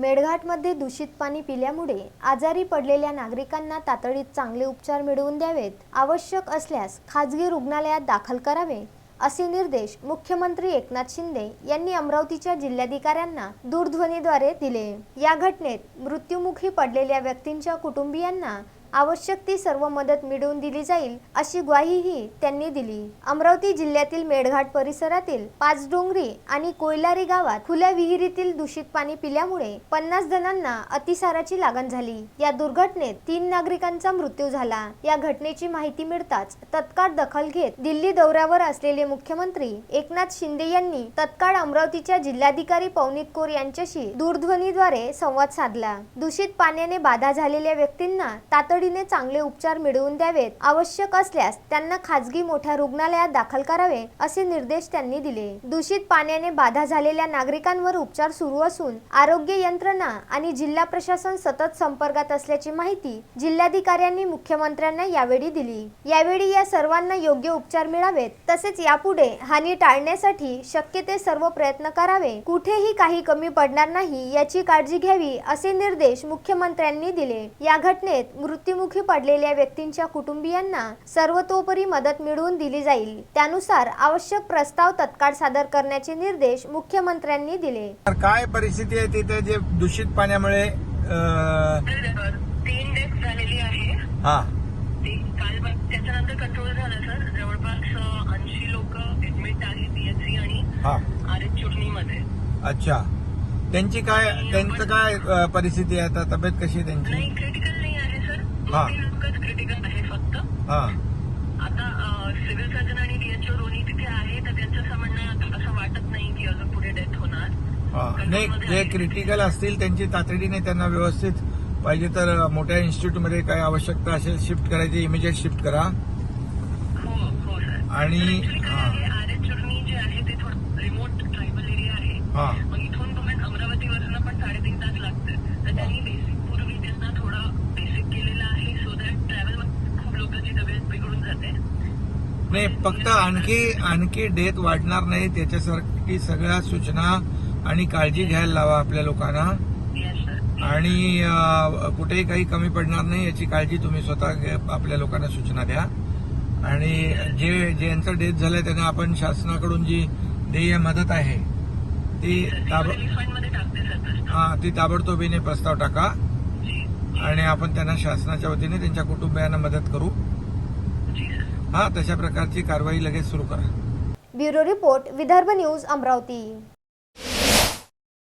मेळघाटमध्ये दूषित पाणी पिल्यामुळे आजारी पडलेल्या नागरिकांना तातडीत चांगले उपचार मिळवून द्यावेत आवश्यक असल्यास खाजगी रुग्णालयात दाखल करावे असे निर्देश मुख्यमंत्री एकनाथ शिंदे यांनी अमरावतीच्या जिल्हाधिकाऱ्यांना दूरध्वनीद्वारे दिले. या घटनेत मृत्युमुखी पडलेल्या व्यक्तींच्या कुटुंबियांना आवश्यक ती सर्व मदत मिळवून दिली जाईल अशी ग्वाहीही त्यांनी दिली. अमरावती जिल्ह्यातील मेळघाट परिसरातील पाचडोंगरी आणि कोयलारी गावात खुल्या विहिरीतील दूषित पाणी पिल्यामुळे पन्नास जणांना अतिसाराची लागण झाली. या दुर्घटनेत तीन नागरिकांचा मृत्यू झाला. या घटनेची माहिती मिळताच तत्काळ दखल घेत दिल्ली दौऱ्यावर असलेले मुख्यमंत्री एकनाथ शिंदे यांनी तत्काळ अमरावतीच्या जिल्हाधिकारी पवनीत कौर यांच्याशी दूरध्वनीद्वारे संवाद साधला. दूषित पाण्याने बाधा झालेल्या व्यक्तींना तातडीने चांगले उपचार मिळवून द्यावेत आवश्यक असल्यास त्यांना खाजगी मोठ्या रुग्णालयात दाखल करावे असे निर्देश त्यांनी दिले. दूषित पाण्याने बाधा झालेल्या नागरिकांवर उपचार सुरू असून आरोग्य यंत्रणा आणि जिल्हा प्रशासन सतत संपर्कात असल्याची माहिती जिल्हाधिकाऱ्यांनी मुख्यमंत्र्यांना यावेळी दिली. यावेळी या सर्वांना योग्य उपचार मिळावेत तसेच यापुढे हानी टाळण्यासाठी शक्य ते सर्व प्रयत्न करावे. कुठेही काही कमी पडणार नाही याची काळजी घ्यावी असे निर्देश मुख्यमंत्र्यांनी दिले. या घटनेत मृत्यू मृत्युमुखी पडलेल्या व्यक्तींच्या कुटुंबियांना सर्वतोपरी मदत मिळवून दिली जाईल. त्यानुसार आवश्यक प्रस्ताव तत्काळ सादर करण्याचे निर्देश मुख्यमंत्र्यांनी दिले. काय परिस्थिती आहे तिथे जे दूषित पाण्यामुळे तीन डेथ झालेली आहे. हा. ती काल त्याच्यानंतर कंट्रोल झालं सर. जवळपास ऐंशी लोक ऍडमिट आहेत पीएचसी आणि हा. आर एच चुटणीमध्ये अच्छा. त्यांची काय त्यांचं काय परिस्थिती आहे? आता तब्येत कशी आहे त्यांची नाही क्रिटिकल नाही आहे सर हा. क्रिटिकल आहे फक्त. हा. आता सिव्हिल सर्जन आणि डीएचओ दोन्ही तिथे आहे तर त्यांचं असं म्हणणं आहे, असं वाटत नाही की अजून पुढे डेथ होणार. हा. नाही जे क्रिटिकल असतील त्यांची तातडीने त्यांना व्यवस्थित पाहिजे तर मोठ्या इन्स्टिट्यूटमध्ये काय आवश्यकता असेल शिफ्ट करायची इमिजिएट शिफ्ट करा. हो हो सर आणि हा. आर एच चुटणी जे आहे ते थोडं रिमोट ट्रायबल एरिया आहे. हा. नाही फक्त आणखी आणखी डेथ वाढणार नाही त्याच्यासारखी सगळ्या सूचना आणि काळजी घ्यायला लावा आपल्या लोकांना. आणि कुठेही काही कमी पडणार नाही याची काळजी तुम्ही स्वतः. आपल्या लोकांना सूचना द्या. आणि जे ज्यांचं डेथ झालंय त्यांना आपण शासनाकडून जी देय मदत आहे ती ताब हा ती ताबडतोबीने प्रस्ताव टाका. आणि आपण त्यांना शासनाच्या वतीने त्यांच्या कुटुंबियांना मदत करू. हा तशा प्रकारची कारवाई लगेच सुरू करा. Bureau report Vidarbha news Amravati.